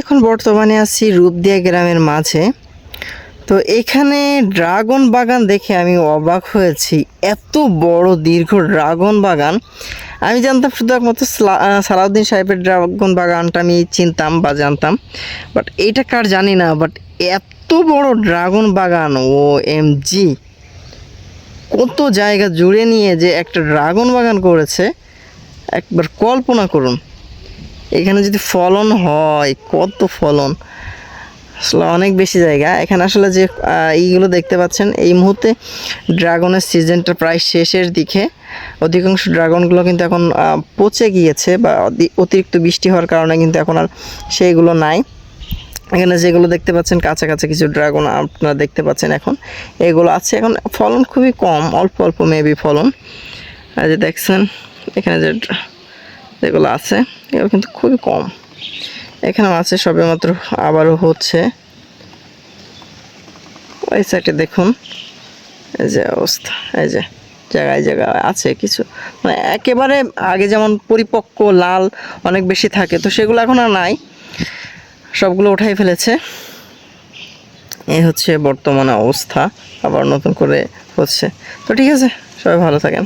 এখন বর্তমানে আছি রূপদিয়া গ্রামের মাঝে। তো এখানে ড্রাগন বাগান দেখে আমি অবাক হয়েছি। এত বড়, দীর্ঘ ড্রাগন বাগান। আমি জানতাম শুধু একমাত্র সালাউদ্দিন সাহেবের ড্রাগন বাগানটা আমি চিনতাম বা জানতাম। বাট এটা কার জানি না, বাট এত বড় ড্রাগন বাগান ও এম জি কত জায়গা জুড়ে নিয়ে যে একটা ড্রাগন বাগান করেছে, একবার কল্পনা করুন। এখানে যদি ফলন হয়, কত ফলন? আসলে অনেক বেশি জায়গা। এখানে আসলে যে এইগুলো দেখতে পাচ্ছেন, এই মুহূর্তে ড্রাগনের সিজনটা প্রায় শেষের দিকে। অধিকাংশ ড্রাগনগুলো কিন্তু এখন পচে গিয়েছে বা অতি- অতিরিক্ত বৃষ্টি হওয়ার কারণে কিন্তু এখন আর সেইগুলো নাই। এখানে যেগুলো দেখতে পাচ্ছেন কাছাকাছি কিছু ড্রাগন আপনারা দেখতে পাচ্ছেন এখন। এগুলো আছে, এখন ফলন খুবই কম, অল্প অল্প মেবি ফলন। আর যে দেখছেন, এখানে যে যেগুলো আছে, এগুলো কিন্তু খুবই কম। এখানেও আছে সবে মাত্র আবারও হচ্ছে। ওই সাইডে দেখুন, এই যে অবস্থা, এই যে জায়গায় জায়গায় আছে কিছু। মানে একেবারে আগে যেমন পরিপক্ক লাল অনেক বেশি থাকে, তো সেগুলো এখন আর নাই। সবগুলো উঠাই ফেলেছে। এই হচ্ছে বর্তমানে অবস্থা, আবার নতুন করে হচ্ছে। তো ঠিক আছে, সবাই ভালো থাকেন।